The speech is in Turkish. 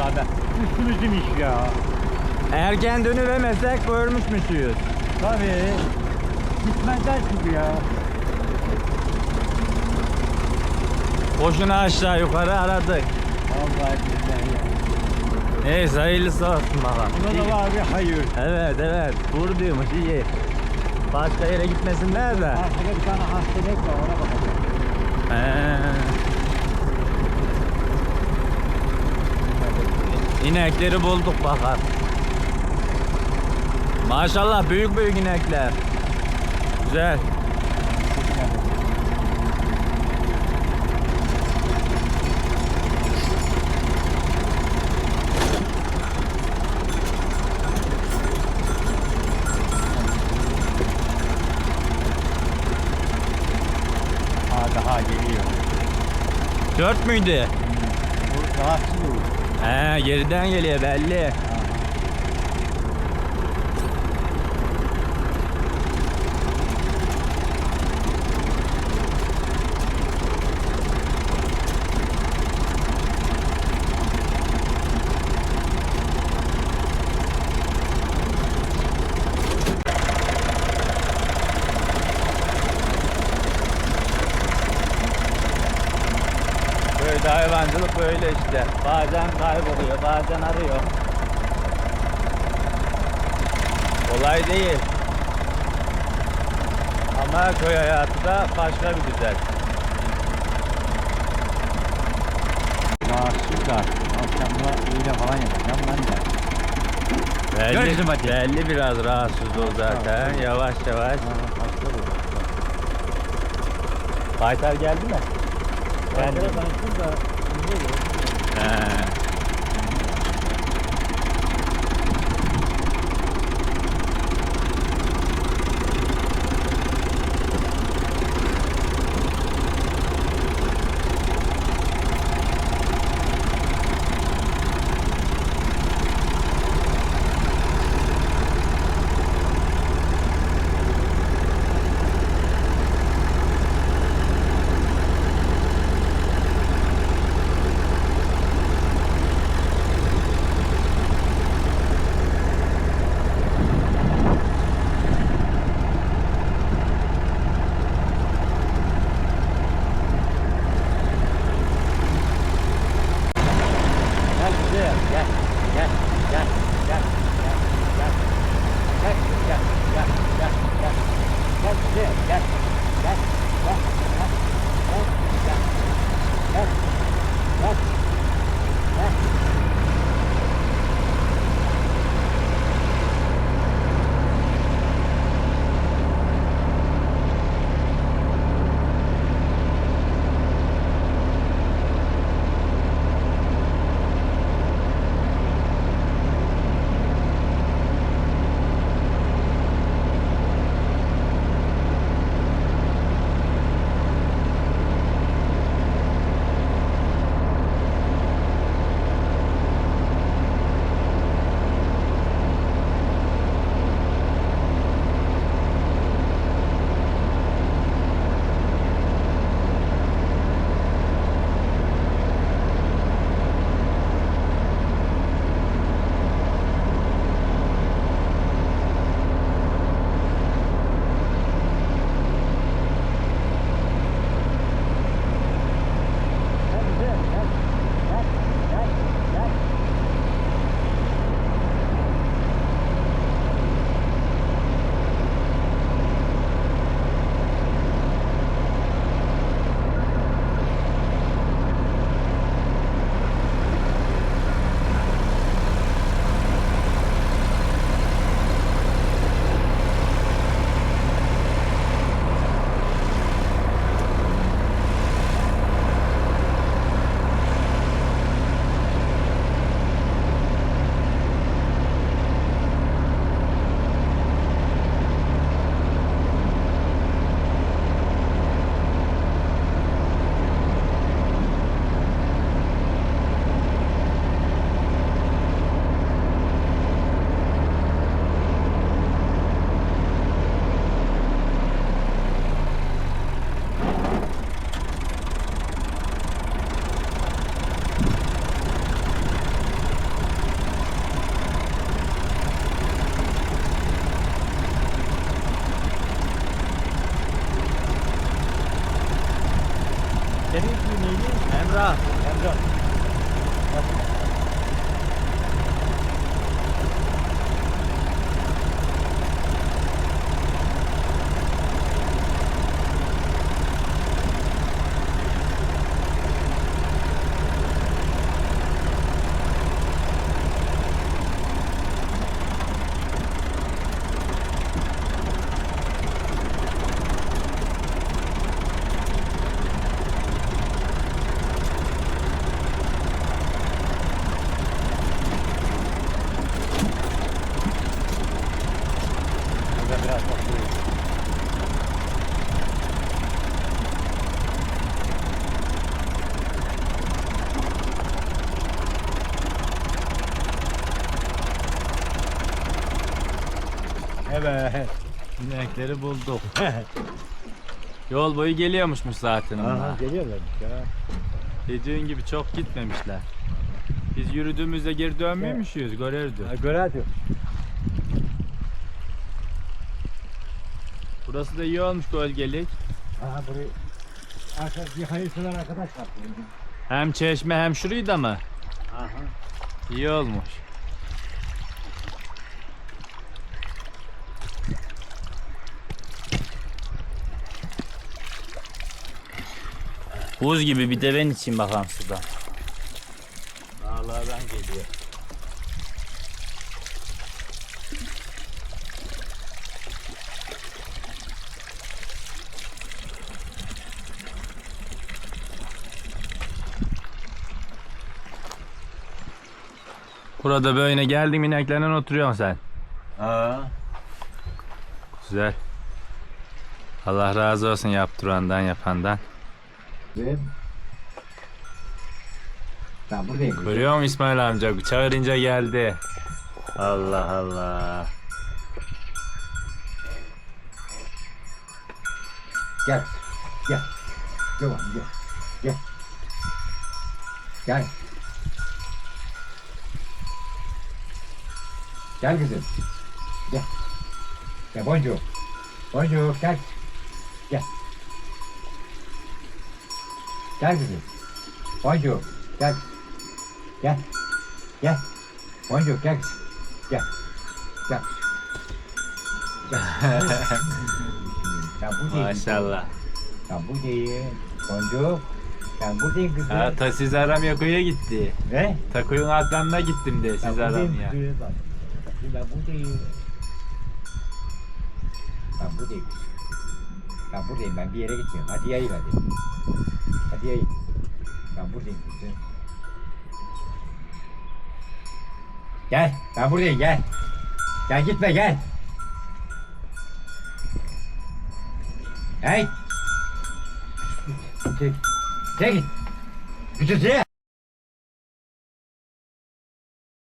Aha la. Ha geliyorlar da. Üstümüzüm iş ya. Erken dönüvemezsek görmüşmüşüz. Tabii. Gitmezler çünkü ya. Boşuna aşağı yukarı aradık. Vallahi billahi ya. Neyse hayırlısı olsun bakalım. Buna da var bir hayır. Evet evet. Vur diyormuş iyi. Başka yere gitmesinler de. Arkada bir tane hastalık var ona bakacağım. He. İnekleri bulduk bakar. Maşallah büyük büyük inekler. Güzel. Ha daha geliyor. Dört müydü? Bu rahatsız olur. He geriden geliyor belli. Böyle hayvancılık böyle işte. Bazen kayboluyor, bazen arıyor. Kolay değil. Ama köy hayatı da başka bir güzel. Rahatsızlar. Akşamda iğne falan yapacağım ben de. Belli, hadi. belli biraz rahatsız ol zaten. Yavaş yavaş. Baytar geldi mi? Baktım da iyi Bye. Evet. İnekleri bulduk. Yol boyu geliyormuşmuş zaten onlar. Aha geliyorlar ya. Dediğin gibi çok gitmemişler. Biz yürüdüğümüzde geri dönmüyormuşuz, görürdü. Ha, Göre diyor. Burası da iyi olmuş gölgelik. Aha burayı arka, bir hayırsılar arkadaş var. Hem çeşme hem şurayı da mı? Aha. İyi olmuş. Buz gibi bir de ben içeyim bakalım sudan. Dağlardan geliyor. Burada böyle geldim ineklerden oturuyorsun sen. Aa. Güzel. Allah razı olsun yaptırandan yapandan. Ben. Ben buradayım. Görüyor musun İsmail amca? Çağırınca geldi. Allah Allah. Gel. Gel. Gel oğlum gel. Gel. Gel. Gel kızım. Gel. Gel boncuğum. Boncuğum gel. Gel. Gel kızım. Boncuğum gel. Gel. Gel. Boncuğum gel kızım. Gel. Gel. Gel. Ben buradayım. Maşallah. Ben buradayım. Boncuk. Ben buradayım kızım. Ha, ta siz aramaya koya gitti. Ne? Takuyun altlarına gittim de siz buradayım aramaya. kızım. Ben buradayım. Ben buradayım. Ben buradayım. Ben bir yere gitmiyorum. Hadi yayın hadi. Hadi yayın. Ben buradayım kızım. Gel. Ben buradayım gel. Gel gitme gel. Hey. Çek. Çek. Gücüsü.